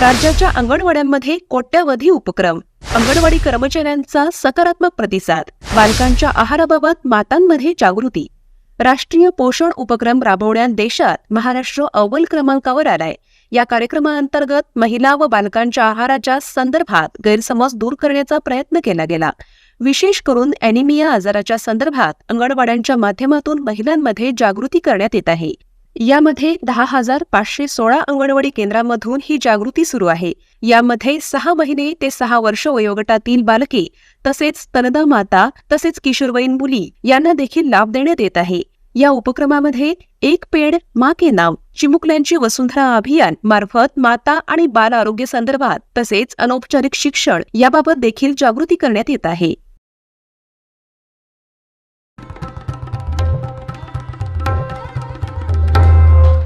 राज्याच्या अंगणवाड्यांमध्ये कोट्यावधी उपक्रम. अंगणवाडी कर्मचाऱ्यांचा सकारात्मक प्रतिसाद. बालकांच्या आहाराबाबत मातांमध्ये जागृती. राष्ट्रीय पोषण उपक्रम राबवण्यात देशात महाराष्ट्र अव्वल क्रमांकावर आलाय. या कार्यक्रमाअंतर्गत महिला व बालकांच्या आहाराच्या संदर्भात गैरसमज दूर करण्याचा प्रयत्न केला गेला. विशेष करून अॅनिमिया आजाराच्या संदर्भात अंगणवाड्यांच्या माध्यमातून महिलांमध्ये जागृती करण्यात येत आहे. यामध्ये दहा हजार पाचशे सोळा अंगणवाडी केंद्रांमधून ही जागृती सुरू आहे. यामध्ये सहा महिने ते सहा वर्ष वयोगटातील बालके तसेच तनदा माता तसेच किशोरवयीन मुली यांना देखील लाभ देण्यात येत आहे. या उपक्रमामध्ये एक पेड मा के नाव चिमुकल्यांची वसुंधरा अभियान मार्फत माता आणि बाल आरोग्य संदर्भात तसेच अनौपचारिक शिक्षण याबाबत देखील जागृती करण्यात येत आहे.